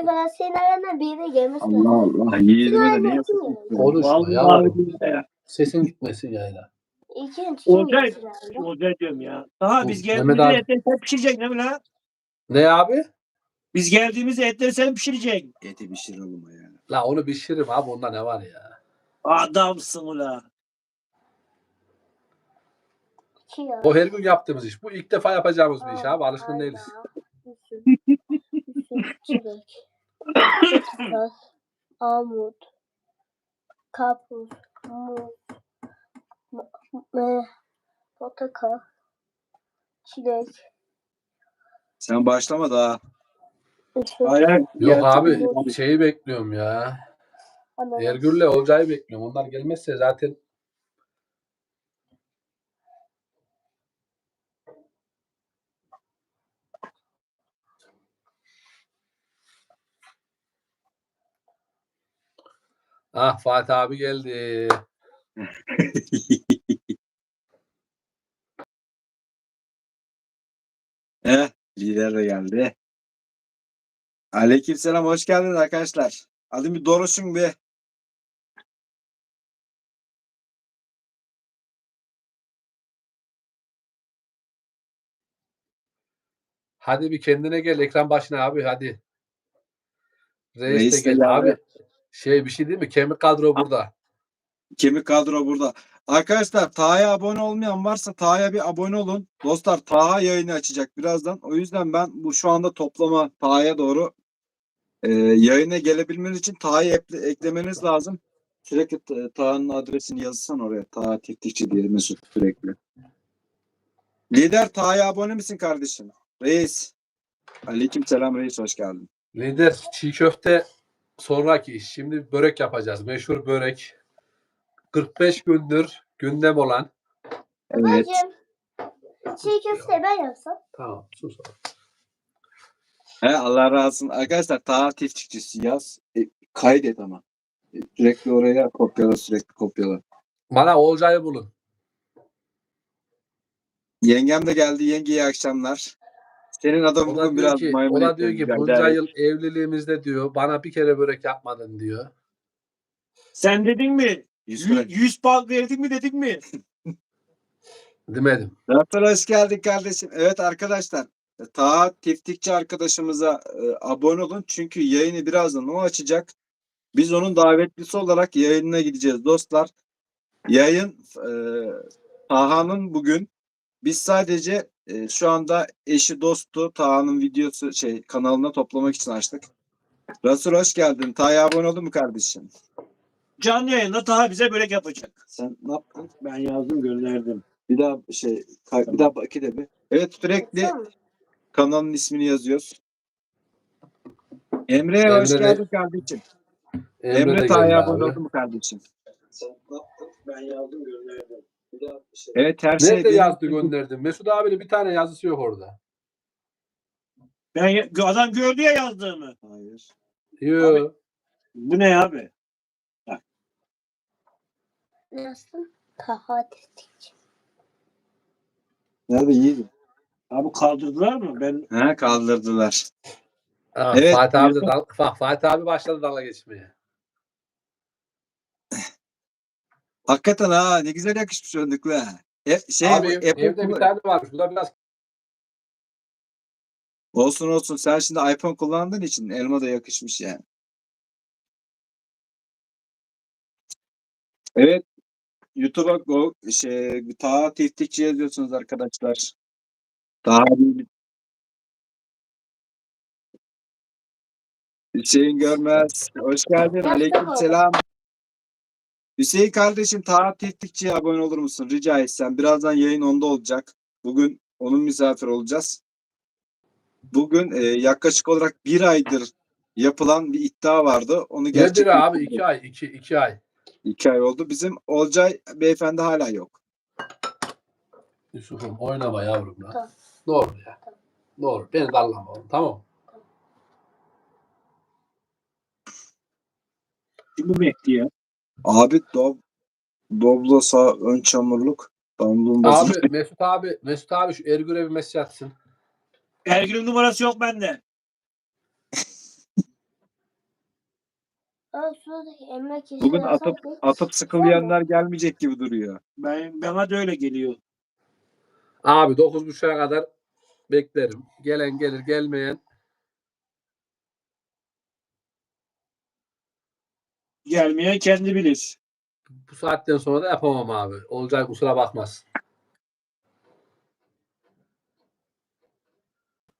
Kadar senin arana biri gelmiş. Allah Allah. Yiğidime de ne yapıyorsun? Vallahi billahi ya. Sesin gitmesin yayına. İkinci kim Olcay, geldi herhalde? Olcay diyorum ya. Daha Bu biz Mehmet geldiğimizde abi. etleri sen pişireceksin mi lan? Ne abi? Biz geldiğimizde etleri sen pişireceksin. Eti pişir oğlum ya. La onu pişiririm abi onda ne var ya. Adamsın ula. İki ya. O her gün yaptığımız iş. Bu ilk defa yapacağımız bir iş abi. Alışkın değiliz. Çilek, kiraz, armut, karpuz, muz, me- portakal, çilek, Sen başlama daha. Hayır. Yok abi şeyi bekliyorum ya. Ergür'le Olcay'ı bekliyorum. Onlar gelmezse zaten Ah Fatih abi geldi. He, lider de geldi. Aleykümselam hoş geldiniz arkadaşlar. Hadi bir doruşun bir. Hadi bir kendine gel ekran başına abi hadi. Reis, Reis de gel geldi. abi. Şey bir şey değil mi? Kemik kadro burada. Kemik kadro burada. Arkadaşlar Taha'ya abone olmayan varsa Taha'ya bir abone olun. Dostlar Taha yayını açacak birazdan. O yüzden ben bu şu anda toplama Taha'ya doğru e, yayına gelebilmeniz için Taha'yı ekle- eklemeniz lazım. Sürekli Ta- Taha'nın adresini yazsan oraya. Taha Tetikçi diye Mesut sürekli. Lider Taha'ya abone misin kardeşim? Reis. Aleyküm selam reis hoş geldin. Lider çiğ köfte sonraki iş. Şimdi börek yapacağız. Meşhur börek. 45 gündür gündem olan. Evet. Babacım, çiğ köfte ben yapsam. Tamam sus. He, Allah razı olsun. Arkadaşlar Taha Tetikçisi yaz. E, kaydet ama. E, sürekli oraya kopyala sürekli kopyala. Bana Olcay'ı bulun. Yengem de geldi. Yenge iyi akşamlar. Senin adam bugün diyor biraz ki, maymun o da diyor ki bunca yıl evliliğimizde diyor bana bir kere börek yapmadın diyor. Sen dedin mi? Yüz 100, bırak. 100 bal verdin mi dedin mi? Demedim. Zafer hoş geldin kardeşim. Evet arkadaşlar. e, Taha Tiftikçi arkadaşımıza e, abone olun. Çünkü yayını birazdan o açacak. Biz onun davetlisi olarak yayınına gideceğiz dostlar. Yayın e, Taha'nın bugün biz sadece e, şu anda eşi dostu Taha'nın videosu şey kanalına toplamak için açtık. Resul hoş geldin. Taha'ya abone oldun mu kardeşim? Canlı yayında Taha bize börek yapacak. Sen ne yaptın? Ben yazdım gönderdim. Bir daha şey kay- bir daha bak de bir. Evet sürekli kanalın ismini yazıyoruz. Emre, hoş Emre de- geldin kardeşim. Emre, Emre, Taha'ya abone oldu mu kardeşim? Ben yazdım gönderdim. Evet şey. Nerede yazdı gönderdim? Mesut abinin bir tane yazısı yok orada. Ben adam gördü ya yazdığımı. Hayır. Yok. Bu ne abi? Nasıl? Taha tetikçi. Nerede yiğidim? Abi kaldırdılar mı? Ben Ha kaldırdılar. Ha, Evet, Fatih abi de dal- bak, Fatih abi başladı dalga geçmeye. Hakikaten ha ne güzel yakışmış önlüklü ha. E, şey abi bu ev- Apple evde bir kullan- tane varmış. Bu da biraz olsun olsun sen şimdi iPhone kullandığın için elma da yakışmış yani. Evet YouTube'a go, şey, Taha Tiftikçi yazıyorsunuz arkadaşlar. Taha değil. Hüseyin Görmez. Hoş geldin. Aleyküm selam. Hüseyin kardeşim Taha Tiftikçi'ye abone olur musun? Rica etsem. Birazdan yayın onda olacak. Bugün onun misafir olacağız. Bugün e, yaklaşık olarak bir aydır yapılan bir iddia vardı. Onu nedir gerçekten abi? iki ay. iki, iki ay. iki ay oldu. Bizim Olcay beyefendi hala yok. Yusuf'um oynama yavrum lan. Tamam. Doğru ya. Doğru. Beni dallama oğlum. Tamam. kimi bekliyor? Abi Dob Doblo sağ ön çamurluk. Damlum basın. Abi Mesut abi Mesut abi şu Ergür'e bir mesaj atsın. Ergün'ün numarası yok bende. Şuradaki Bugün atıp atıp sıkılmayanlar gelmeyecek gibi duruyor. Ben, bana da öyle geliyor. Abi 9.30'a kadar beklerim. Gelen gelir gelmeyen Gelmeyen kendi bilir. bu saatten sonra da yapamam abi. Olcay kusura bakmaz.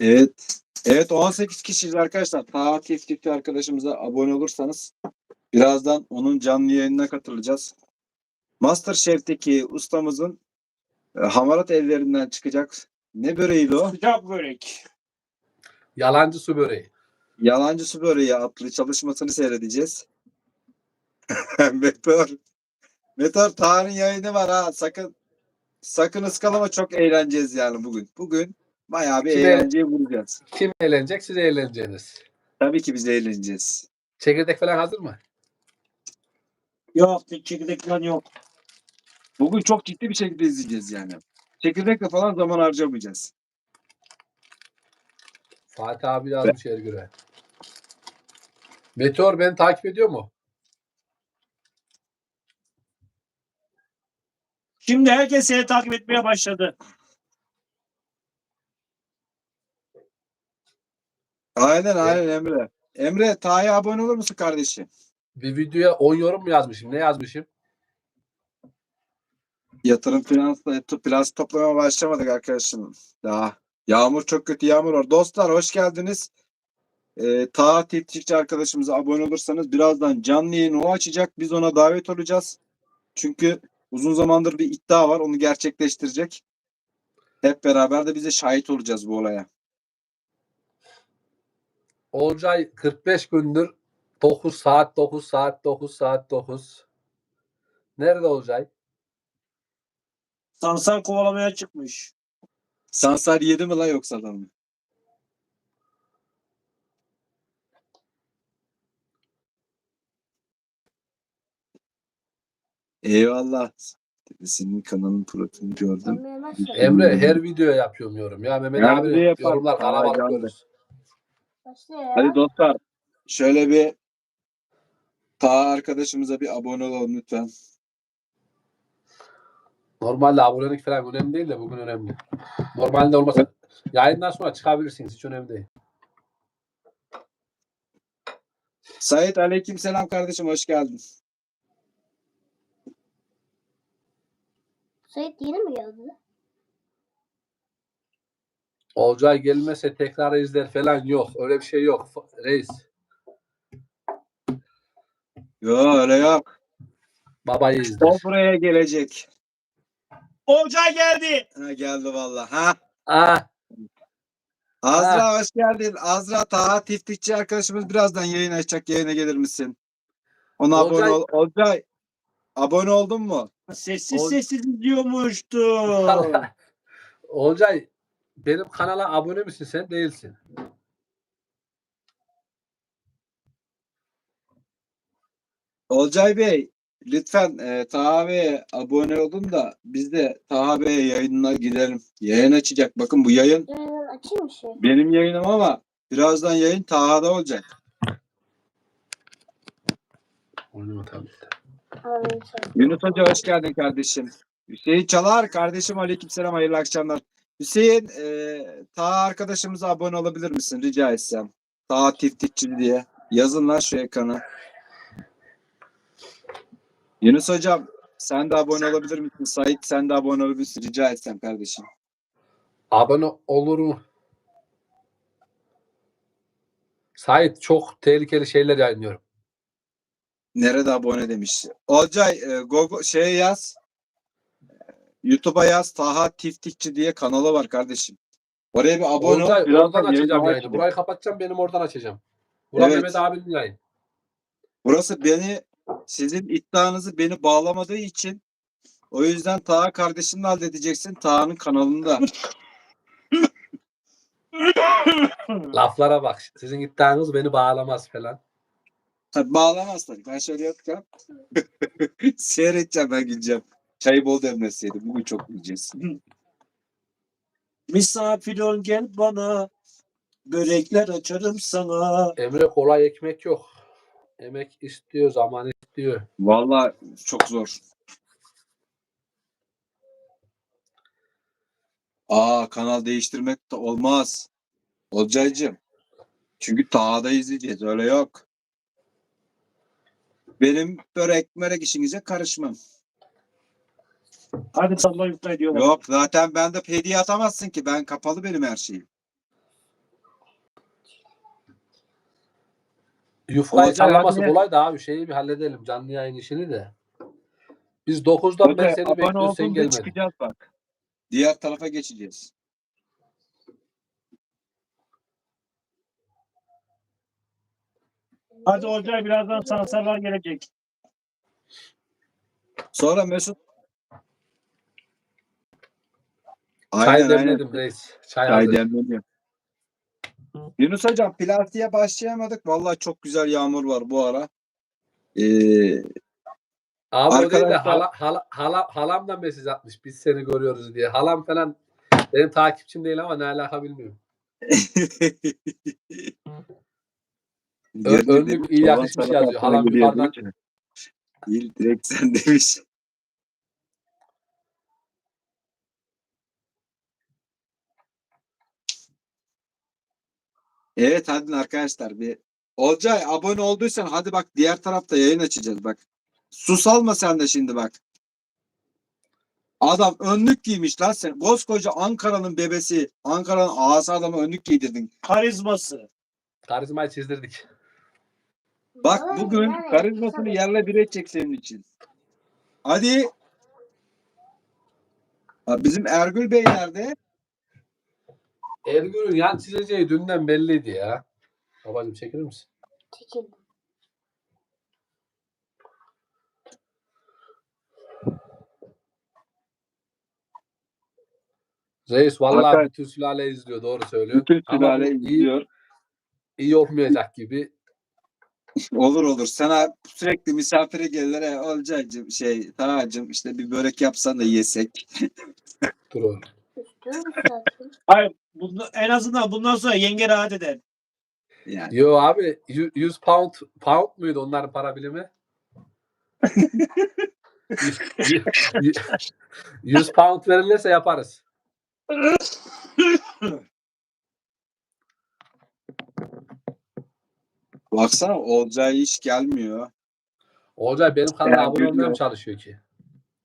Evet. Evet 18 kişiyiz arkadaşlar. Ta Tiftikçi arkadaşımıza abone olursanız birazdan onun canlı yayınına katılacağız. Masterchef'teki ustamızın e, hamarat ellerinden çıkacak. Ne böreğiydi o? Sıcak börek. Yalancı su böreği. Yalancı su böreği adlı çalışmasını seyredeceğiz. Meteor. Meteor Taha'nın yayını var ha. Sakın sakın ıskalama çok eğleneceğiz yani bugün. Bugün bayağı bir Kime- eğlenceye vuracağız. Kim eğlenecek? Siz eğleneceksiniz. Tabii ki biz eğleneceğiz. Çekirdek falan hazır mı? Yok çekirdek falan yok. Bugün çok ciddi bir şekilde izleyeceğiz yani. Çekirdekle falan zaman harcamayacağız. Fatih abi yazmış her göre. Meteor beni takip ediyor mu? Şimdi herkes seni takip etmeye başladı. Aynen aynen Emre. Emre Taha'ya abone olur musun kardeşim? Bir videoya 10 yorum mu yazmışım? Ne yazmışım? Yatırım finansla finans toplamaya başlamadık arkadaşım. Daha. Yağmur çok kötü yağmur var. Dostlar hoş geldiniz. Ee, Taha Tetikçi arkadaşımıza abone olursanız birazdan canlı yayını o açacak. Biz ona davet olacağız. Çünkü uzun zamandır bir iddia var. Onu gerçekleştirecek. Hep beraber de bize şahit olacağız bu olaya. Olcay 45 gündür 9 saat 9 saat 9 saat 9. Nerede Olcay? Sansar kovalamaya çıkmış. Sansar yedi mi la yoksa adam Eyvallah. Senin kanalın profilini gördüm. Emre her video yapıyorum yorum. Ya Mehmet Her abi video yapar. yorumlar Aa, kalabalık ya. Hadi dostlar. Şöyle bir Taha arkadaşımıza bir abone olalım lütfen. Normalde abonelik falan önemli değil de bugün önemli. Normalde olmasa yayından sonra çıkabilirsiniz. Hiç önemli değil. Sait aleyküm selam kardeşim hoş geldin. Sait yeni mi geldi? Olcay gelmese tekrar izler falan yok. Öyle bir şey yok. Reis. Yok öyle yok. Babayı izler. O buraya gelecek. Olcay geldi. Ha, geldi valla. Ha. Ah, Azra hoş geldin. Azra Taha Tiftikçi arkadaşımız birazdan yayın açacak. Yayına gelir misin? Ona Olcay- abone ol. Olcay. Abone oldun mu? Sessiz Ol- sessiz izliyormuştu. Olcay benim kanala abone misin sen? Değilsin. Olcay Bey lütfen e, Taha Bey'e abone olun da biz de Taha Bey'e yayınına gidelim. Yayın açacak. Bakın bu yayın Yayını açayım mı şey? benim yayınım ama birazdan yayın Taha'da olacak. Oynama tabii. Yunus Hoca hoş geldin kardeşim. Hüseyin Çalar kardeşim aleykümselam hayırlı akşamlar. Hüseyin e, Taha arkadaşımıza abone olabilir misin rica etsem? Taha Tiftikçi diye. Yazın lan şu ekrana. Yunus hocam sen de abone olabilir misin? Sait sen de abone olabilirsin rica etsem kardeşim. Abone olur mu? Sait çok tehlikeli şeyler yayınlıyorum. Nerede abone demiş. Olcay e, Google şeye yaz. E, YouTube'a yaz Taha Tiftikçi diye kanalı var kardeşim. Oraya bir abone Olcay, ol. birazdan oradan açacağım yayını yayını. Burayı kapatacağım benim oradan açacağım. Burası Evet. Mehmet abinin yayın. Burası beni sizin iddianızı beni bağlamadığı için o yüzden Taha kardeşimle halledeceksin. Taha'nın kanalında. Laflara bak. Sizin iddianız beni bağlamaz falan. Tabii bağlamaz tabii. Ben şöyle yapacağım. Seyredeceğim ben gideceğim. Çayı bol demleseydim. Bugün çok yiyeceğiz. Misafir ol gel bana. Börekler açarım sana. Emre kolay ekmek yok. Emek istiyor, zaman istiyor. Vallahi çok zor. Aa kanal değiştirmek de olmaz. Olcaycığım. Çünkü Taha'da izleyeceğiz. Öyle yok. Benim börek mörek işinize karışmam. Hadi salla yufka diyorlar. Yok zaten ben de hediye atamazsın ki. Ben kapalı benim her şeyim. Yufkayı Olcay sallaması kolay da abi şeyi bir halledelim canlı yayın işini de. Biz 9'dan ben Öte, seni abone bekliyorum sen olduğunda gelmedin. çıkacağız bak. Diğer tarafa geçeceğiz. Hadi Olcay birazdan sansarlar gelecek. Sonra Mesut. Çay Aynen aynen. demledim reis. Çay, Çay hazır. demleniyor. Yunus hocam plastiğe başlayamadık. Vallahi çok güzel yağmur var bu ara. Ee, Abi değil de Arkadaşlar- hala, hala, hala, halam da mesaj atmış. Biz seni görüyoruz diye. Halam falan benim takipçim değil ama ne alaka bilmiyorum. Ö- önlük iyi yakışmış yazıyor. Halam yukarıdan- İyi direkt sen demiş. Evet hadi arkadaşlar bir Olcay abone olduysan hadi bak diğer tarafta yayın açacağız bak. Sus alma sen de şimdi bak. Adam önlük giymiş lan sen. Koskoca Ankara'nın bebesi. Ankara'nın ağası adama önlük giydirdin. Karizması. Karizmayı çizdirdik. Bak bugün yani, karizmasını tabii. yerle bir edecek senin için. Hadi. Ha, Bizim Ergül Bey nerede? Ergün'ün yan çizeceği dünden belliydi ya. Babacım çekilir misin? Çekildim. Reis vallahi Arkadaş- bütün sülale izliyor. Doğru söylüyor. Bütün Ama sülale iyi- izliyor. İyi olmayacak gibi. Olur olur. Sana sürekli misafire gelirler. "E, Olcaycığım şey Taha'cığım işte bir börek yapsan da yesek. Dur oğlum. Üstüne mi sattın? Hayır. Bunu, en azından bundan sonra yenge rahat eder. Yani Yo abi yü- 100 pound pound muydu onların para birimi? 100 pound verilirse yaparız. baksana Olcay hiç gelmiyor. Olcay benim kanala Ya, abone olmaya çalışıyor ki?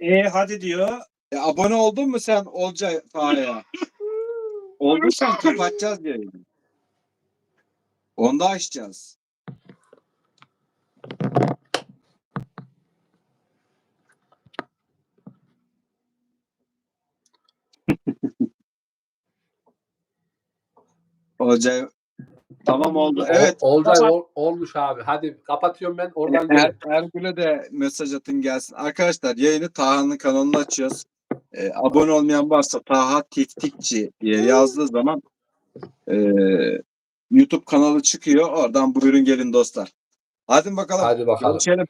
E hadi diyor. E, abone oldun mu sen Olcay Taha'ya? Olduysan kapatacağız yayını. Onu da açacağız. Olcay tamam oldu. Evet. O- Olcay ol- olmuş abi. Hadi kapatıyorum ben oradan Er. Ergül'e de mesaj atın gelsin. Arkadaşlar yayını Taha'nın kanalına açıyoruz. Ee, abone olmayan varsa Taha Tiftikçi diye yazdığı zaman e, YouTube kanalı çıkıyor. Oradan buyurun gelin dostlar. Hadi bakalım. Hadi bakalım. Görüşelim.